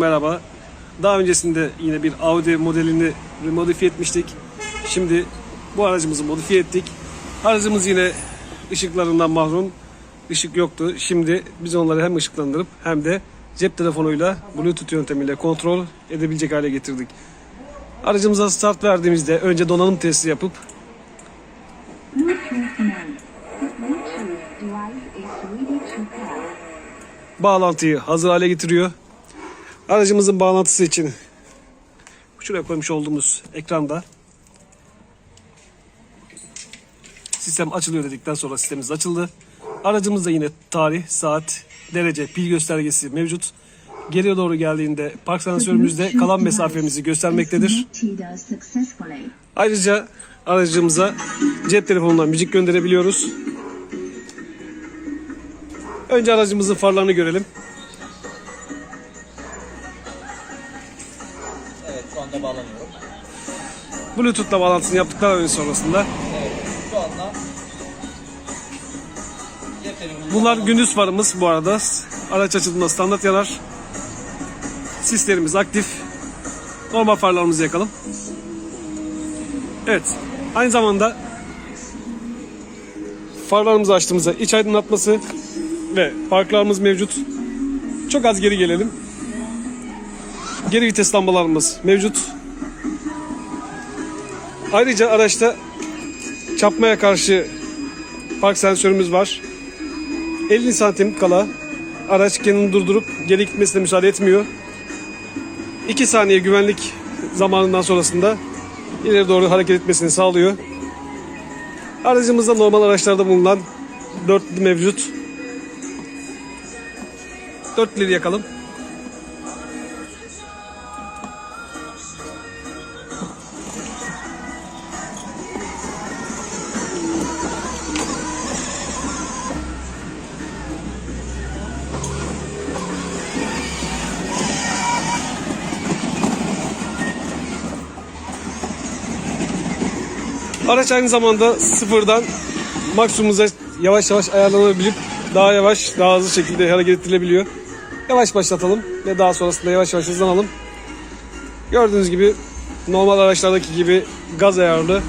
Merhaba. Daha öncesinde yine bir Audi modelini modifiye etmiştik. Şimdi bu aracımızı modifiye ettik. Aracımız yine ışıklarından mahrum. Işık yoktu. Şimdi biz onları hem ışıklandırıp hem de cep telefonuyla Bluetooth yöntemiyle kontrol edebilecek hale getirdik. Aracımıza start verdiğimizde önce donanım testi yapıp bağlantıyı hazır hale getiriyor. Aracımızın bağlantısı için şuraya koymuş olduğumuz ekranda sistem açılıyor dedikten sonra sistemimiz açıldı. Aracımızda yine tarih, saat, derece, pil göstergesi mevcut. Geriye doğru geldiğinde park sensörümüzde kalan mesafemizi göstermektedir. Ayrıca aracımıza cep telefonundan müzik gönderebiliyoruz. Önce aracımızın farlarını görelim. Şu anda bağlanıyorum. Bluetooth'la bağlantısını yaptıktan sonrasında Evet şu anda cep bunlar gündüz farımız bu arada. Araç açıldığında standart yanar. Sislerimiz aktif. Normal farlarımızı yakalım. Evet. Aynı zamanda farlarımızı açtığımızda iç aydınlatması ve parklarımız mevcut. Çok az geri gelelim. Geri vites lambalarımız mevcut. Ayrıca araçta çarpmaya karşı park sensörümüz var. 50 santim kala araç kendini durdurup geri gitmesine müsaade etmiyor. 2 saniye güvenlik zamanından sonrasında ileri doğru hareket etmesini sağlıyor. Aracımızda normal araçlarda bulunan dörtlü mevcut. Dörtlüleri yakalım. Araç aynı zamanda sıfırdan maksimumuza yavaş yavaş ayarlanabilip daha yavaş, daha hızlı şekilde hareket ettirilebiliyor. Yavaş başlatalım ve daha sonrasında yavaş yavaş hızlanalım. Gördüğünüz gibi normal araçlardaki gibi gaz ayarlı